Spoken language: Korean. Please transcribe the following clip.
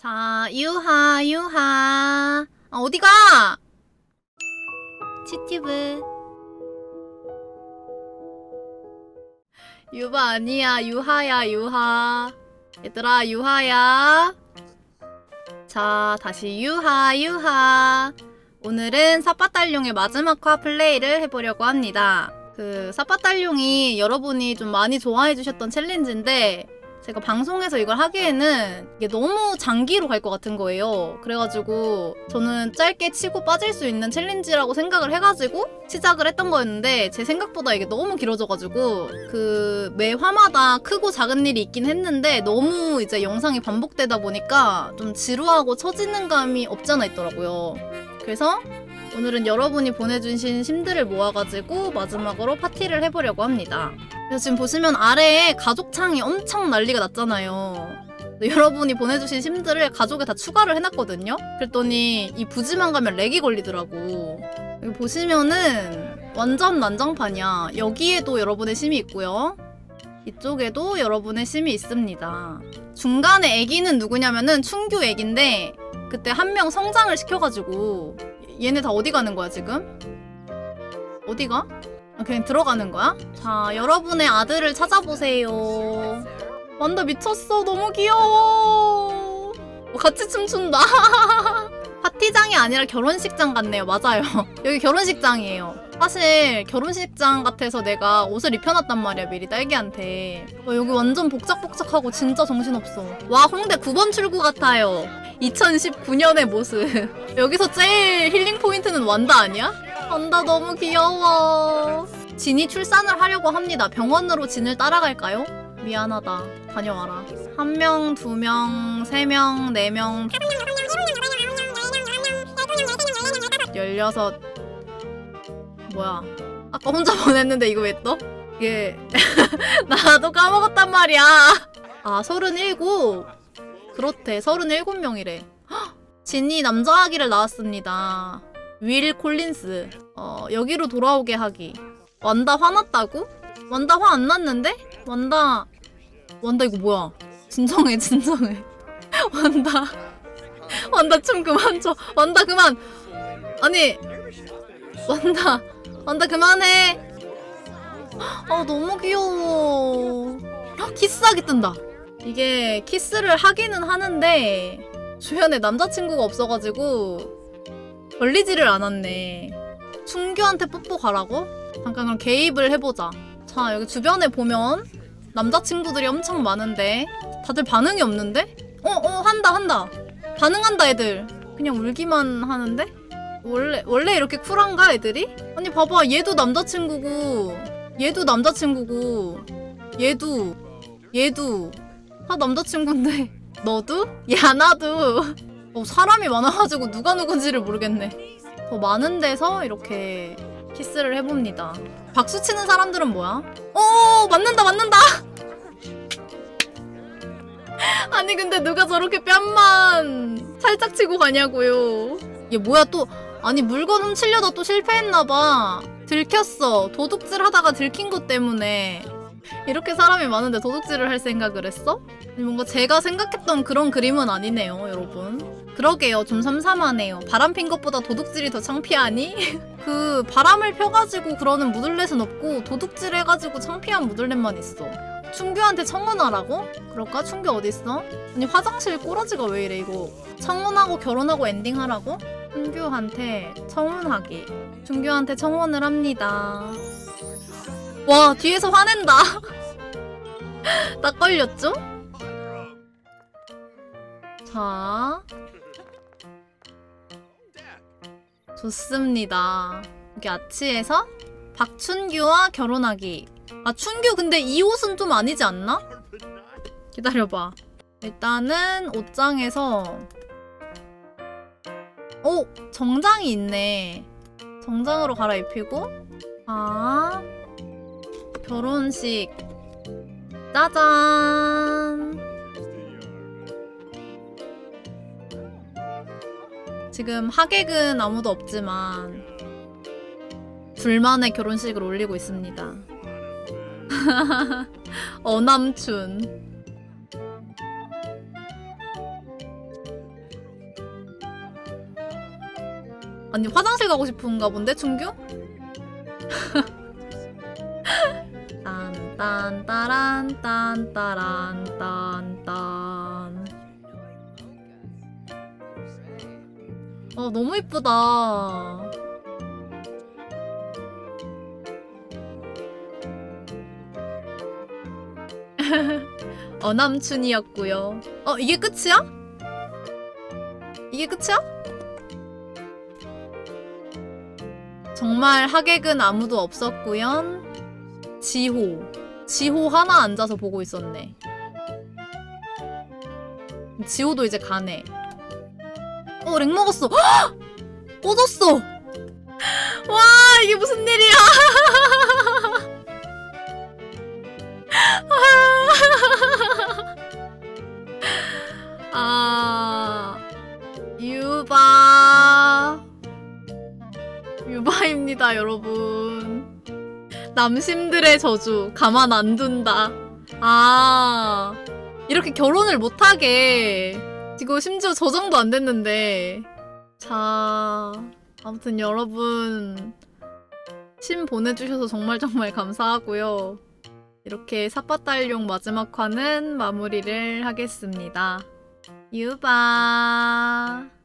자, 유하, 유하. 아, 어디 가? 치티브. 유바 아니야, 유하야, 유하. 얘들아, 유하야. 자, 다시 유하, 유하. 오늘은 사빠딸룡의 마지막 화 플레이를 해보려고 합니다. 그 사빠딸룡이 여러분이 좀 많이 좋아해 주셨던 챌린지인데 제가 방송에서 이걸 하기에는 이게 너무 장기로 갈 것 같은 거예요. 그래가지고 저는 짧게 치고 빠질 수 있는 챌린지라고 생각을 해가지고 시작을 했던 거였는데 제 생각보다 이게 너무 길어져가지고 그 매 화마다 크고 작은 일이 있긴 했는데 너무 이제 영상이 반복되다 보니까 좀 지루하고 처지는 감이 없잖아 있더라고요. 그래서 오늘은 여러분이 보내주신 심들을 모아가지고 마지막으로 파티를 해보려고 합니다. 지금 보시면 아래에 가족 창이 엄청 난리가 났잖아요. 여러분이 보내주신 심들을 가족에 다 추가를 해놨거든요. 그랬더니 이 부지만 가면 렉이 걸리더라고. 여기 보시면은 완전 난장판이야. 여기에도 여러분의 심이 있고요. 이쪽에도 여러분의 심이 있습니다. 중간에 애기는 누구냐면은 충규 애기인데 그때 한 명 성장을 시켜가지고 얘네 다 어디 가는 거야 지금? 어디가? 아, 그냥 들어가는 거야? 자, 여러분의 아들을 찾아보세요. 완다 미쳤어. 너무 귀여워. 어, 같이 춤춘다. 파티장이 아니라 결혼식장 같네요. 맞아요. 여기 결혼식장이에요. 사실 결혼식장 같아서 내가 옷을 입혀놨단 말이야 미리 딸기한테 어, 여기 완전 복작복작하고 진짜 정신없어 와 홍대 9번 출구 같아요 2019년의 모습 여기서 제일 힐링 포인트는 완다 아니야? 완다 너무 귀여워. 진이 출산을 하려고 합니다. 병원으로 진을 따라갈까요? 미안하다. 다녀와라. 한 명, 두 명, 세 명, 네 명, 열여섯. 뭐야? 아까 혼자 보냈는데 이거 왜 떠? 이게 나도 까먹었단 말이야. 아 서른일곱 그렇대. 서른일곱 명이래. 헉, 진이 남자 아기를 낳았습니다 윌 콜린스 어 여기로 돌아오게 하기. 완다 화났다고? 완다 화 안 났는데? 완다 완다 이거 뭐야? 진정해 진정해. 완다 완다 춤 그만 춰. 완다 그만. 아니 완다 완다 그만해. 아 너무 귀여워. 헉, 키스하기 뜬다. 이게 키스를 하기는 하는데 주변에 남자친구가 없어가지고 걸리지를 않았네 충규한테 뽀뽀 가라고? 잠깐 그럼 개입을 해보자 자 여기 주변에 보면 남자친구들이 엄청 많은데 다들 반응이 없는데? 어 어 한다 한다 반응한다 애들 그냥 울기만 하는데? 원래 원래 이렇게 쿨한가 애들이? 아니 봐봐 얘도 남자친구고 얘도 남자친구고 얘도 얘도 다 남자친구인데 너도? 야 나도 어, 사람이 많아가지고 누가 누군지를 모르겠네. 더 많은 데서 이렇게 키스를 해봅니다. 박수 치는 사람들은 뭐야? 어 맞는다 맞는다! 아니 근데 누가 저렇게 뺨만 살짝 치고 가냐고요. 얘 뭐야 또? 아니 물건 훔치려다 또 실패했나봐. 들켰어. 도둑질 하다가 들킨 것 때문에 이렇게 사람이 많은데 도둑질을 할 생각을 했어? 뭔가 제가 생각했던 그런 그림은 아니네요 여러분 그러게요 좀 삼삼하네요 바람 핀 것보다 도둑질이 더 창피하니? 그 바람을 펴가지고 그러는 무들렛은 없고 도둑질 해가지고 창피한 무들렛만 있어 충규한테 청혼하라고? 그럴까? 충규 어딨어? 아니 화장실 꼬라지가 왜 이래 이거 청혼하고 결혼하고 엔딩하라고? 충규한테 청혼하기 충규한테 청혼을 합니다 와 뒤에서 화낸다. 딱 걸렸죠? 자. 좋습니다. 여기 아치에서 박춘규와 결혼하기. 아 춘규 근데 이 옷은 좀 아니지 않나? 기다려봐. 일단은 옷장에서 오! 정장이 있네. 정장으로 갈아입히고. 아 결혼식. 짜잔. 지금 하객은 아무도 없지만 둘만의 결혼식을 올리고 있습니다. 어남춘. 아니 화장실 가고 싶은가 본데 준규? 딴딴따란 딴 따란 딴 딴 어 너무 이쁘다 어남춘이었고요 어 이게 끝이야? 이게 끝이야? 정말 하객은 아무도 없었고요. 지호. 지호 하나 앉아서 보고 있었네. 지호도 이제 가네. 어, 렉 먹었어. 헉! 꺼졌어. 와, 이게 무슨 일이야. 아, 유바. 유바입니다, 여러분. 남심들의 저주, 가만 안 둔다. 아, 이렇게 결혼을 못하게. 지금 심지어 저정도 안 됐는데. 자, 아무튼 여러분. 심 보내주셔서 정말 정말 감사하고요. 이렇게 사빠딸용 마지막 화는 마무리를 하겠습니다. 유바.